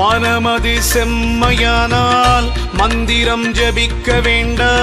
மனமது செம்மையானால் மந்திரம் ஜபிக்க வேண்டாம்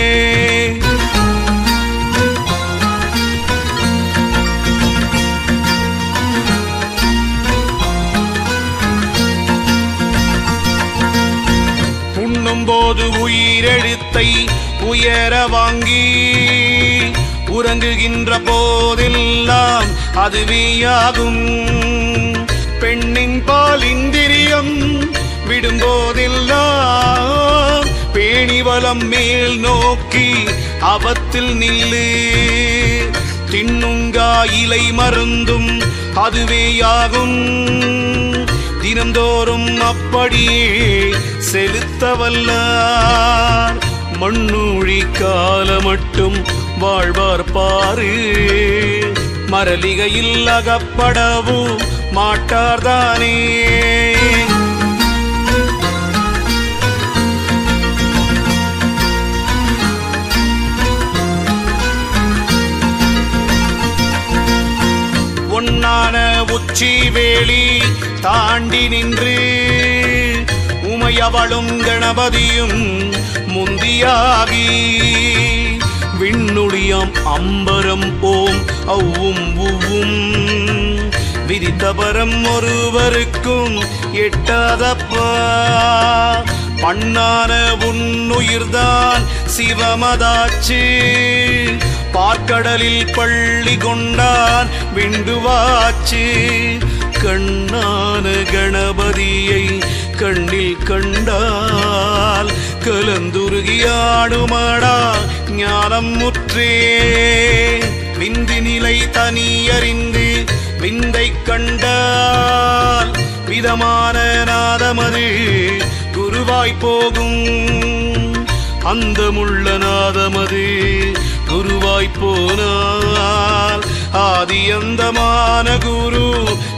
வாங்கி உறங்குகின்ற போதெல்லாம் அதுவேயாகும். பெண்ணின் பால் இந்திரியம் விடும்போதெல்லாம் பேணிவளம் மேல் நோக்கி அவத்தில் நில்லு. தின்னுங்கா இலை மருந்தும் அதுவேயாகும். தினந்தோறும் அப்படியே செலுத்த வல்லார் மண்ணூழி கால மட்டும் வாழ்வார் பாரு. மரலிகையில் அகப்படவும் மாட்டார்தானே. ஒன்னான உச்சி வேளி தாண்டி நின்று. உமையவளும் கணபதியும் முந்தியாகி. விண்ணுளியாம் அம்பரம் ஓம் அவ்வும் உவ்வும். விதித்தபரம் ஒருவருக்கும் எட்டாதப்பா. பண்ணான உன்னுயிர்தான் சிவமதாச்சு. பார்க்கடலில் பள்ளி கொண்டான் விண்டுவாச்சு. கண்ணான கணபதியை கண்ணில் கண்டால் கலந்துருகியாடுமாடா ஞானம் முற்றே. விந்து நிலை தனியறிந்து விந்தை கண்டால் விதமான நாதமது குருவாய் போகும். அந்தமுள்ள நாதமது குருவாய் போனால் ஆதி குரு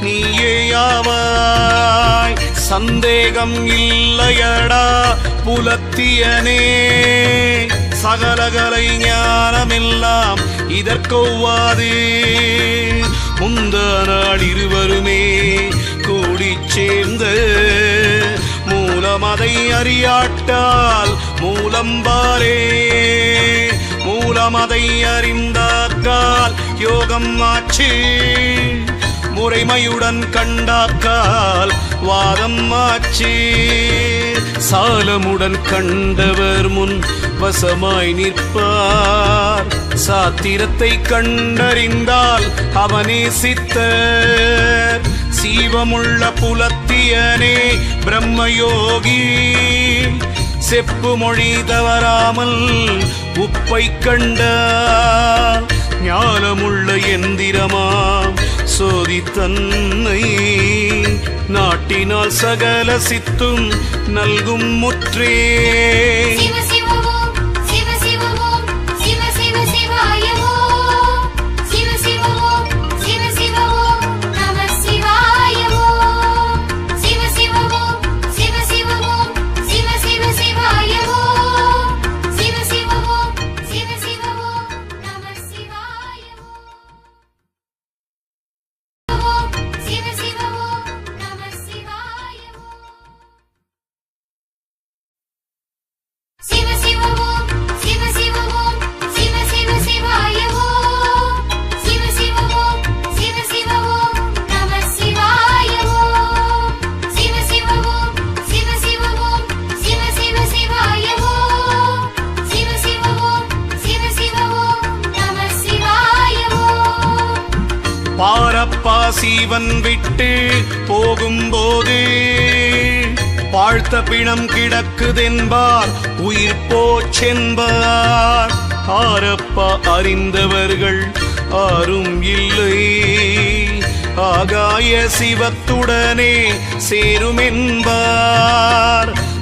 நீயேயாவாய் சந்தேகம் இல்லையடா புலத்தியனே. சகலகலை ஞானமெல்லாம் இதற்கொவ்வாதே. முந்த நாள் இருவருமே கூடிச் சேர்ந்த. மூலமதை அறியாட்டால் மூலம்பாரே மூலமதை அறிந்தாக்கால் யோகம் ஆச்சு. முறைமையுடன் கண்டாக்கால் வாதம் மாச்சி சாலமுடன் கண்டவர் முன் வசமாய் நிற்பார். சாத்திரத்தை கண்டறிந்தால் அவனே சித்தர். சீவமுள்ள புலத்தியனே பிரம்மயோகி. செப்பு மொழி தவறாமல் உப்பை கண்டால் ஞானமுள்ள எந்திரமாம் சோதி தன்னை நாட்டினால் சகல சித்தும் நல்கும் முற்றே. பாசீவன் விட்டு போகும்போது வாழ்த்த பிணம் கிடக்குதென்பார் உயிர் போச்சென்பார். ஆரப்பா அறிந்தவர்கள் ஆரும் இல்லை. ஆகாய சிவத்துடனே சேருமென்பார்.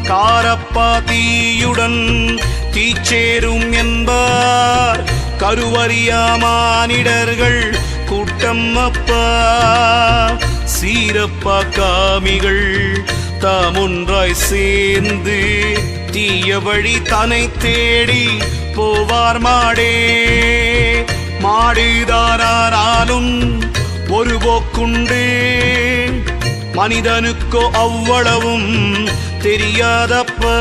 காரப்பா தீயுடன் தீச்சேரும் என்பார். கருவறியா மானிடர்கள் கூட்டம் சீரப்பா காமிகள் தாம் ஒன்றாய் சேர்ந்து தீய வழி தனை தேடி போவார் மாடே. மாடுதாரானாலும் ஒரு போக்குண்டு. மனிதனுக்கோ அவ்வளவும் தெரியாதப்பா.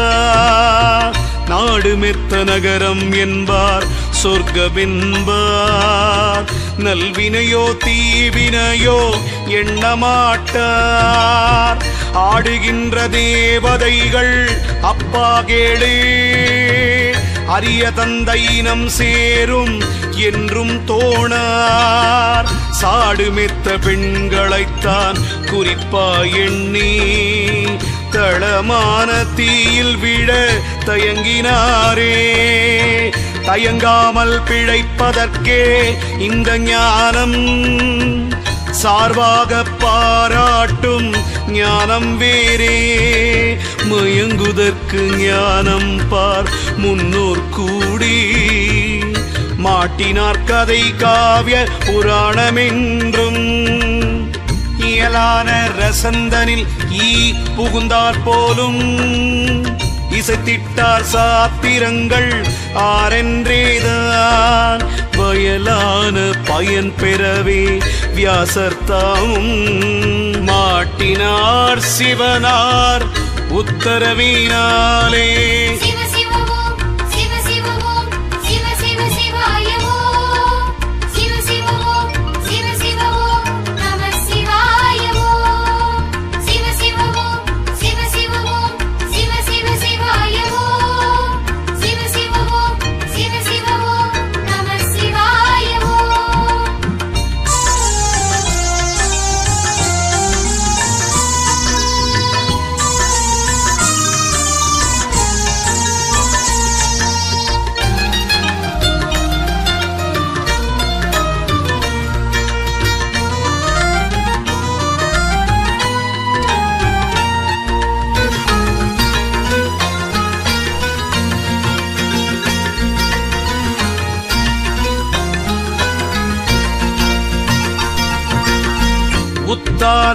நாடு மெத்த நகரம் என்பார் சொர்க்கமென்பார் நல்வினையோ தீவினையோ எண்ணமாட்டார். ஆடுகின்ற தேவதைகள் அப்பா கேளே அரிய தந்தையினம் சேரும் என்றும் தோணார். சாடுமெத்த பெண்களைத்தான் குறிப்பா எண்ணி தளமான தீயில் விழ தயங்கினாரே. தயங்காமல் பிழைப்பதற்கே இந்த ஞானம் சார்பாக பாராட்டும் ஞானம் வேறே. மயங்குதற்கு ஞானம் பார் முன்னோர் கூடி. மாட்டினார் கதை காவிய புராணமென்றும். இயலான ரசந்தனில் ஈ புகுந்தார் போலும். இசைத்திட்டார் சாத்திரங்கள் ஆரென்றேதான் வயலான பயன் பெறவே வியாசர்த்தாமும் மாட்டினார் சிவனார் உத்தரவினாலே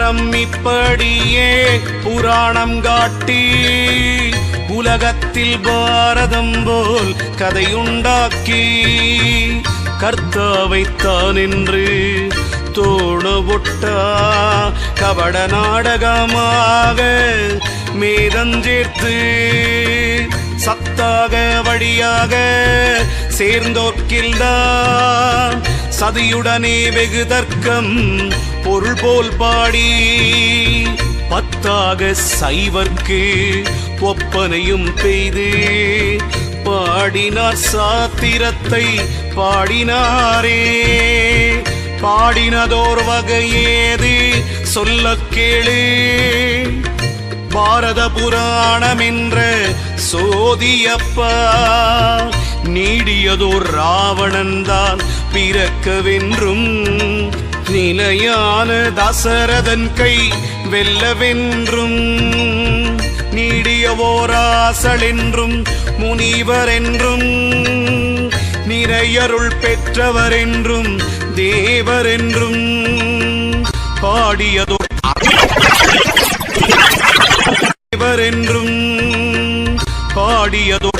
உத்தாரம் இப்படியே புராணம் காட்டி. உலகத்தில் பாரதம் போல் கதையுண்டாக்கி. கர்த்தாவைத்தான் என்று தோண ஒட்டா கபட நாடகமாக மேதஞ்சேர்த்து சத்தாக வழியாக சேர்ந்தோக்கில்தான் சதியுடனே வெகு தர்க்கம் பொருள் போல் பாடி பத்தாக சைவர்க்கு ஒப்பனையும் பெய்து பாடினார் சாத்திரத்தை பாடினாரே. பாடினதோர் வகையேது சொல்ல கேளு. பாரத புராணம் என்ற சோதியப்பா நீடியதோர் ராவணன்தான் பிறக்கவென்றும் நிலையான தசரதன் கை வெல்லவென்றும் நீடியவோராசல் என்றும் முனிவர் என்றும் நிறையருள் பெற்றவர் என்றும் தேவர் என்றும் பாடியதோ தேவர் என்றும் பாடியதோ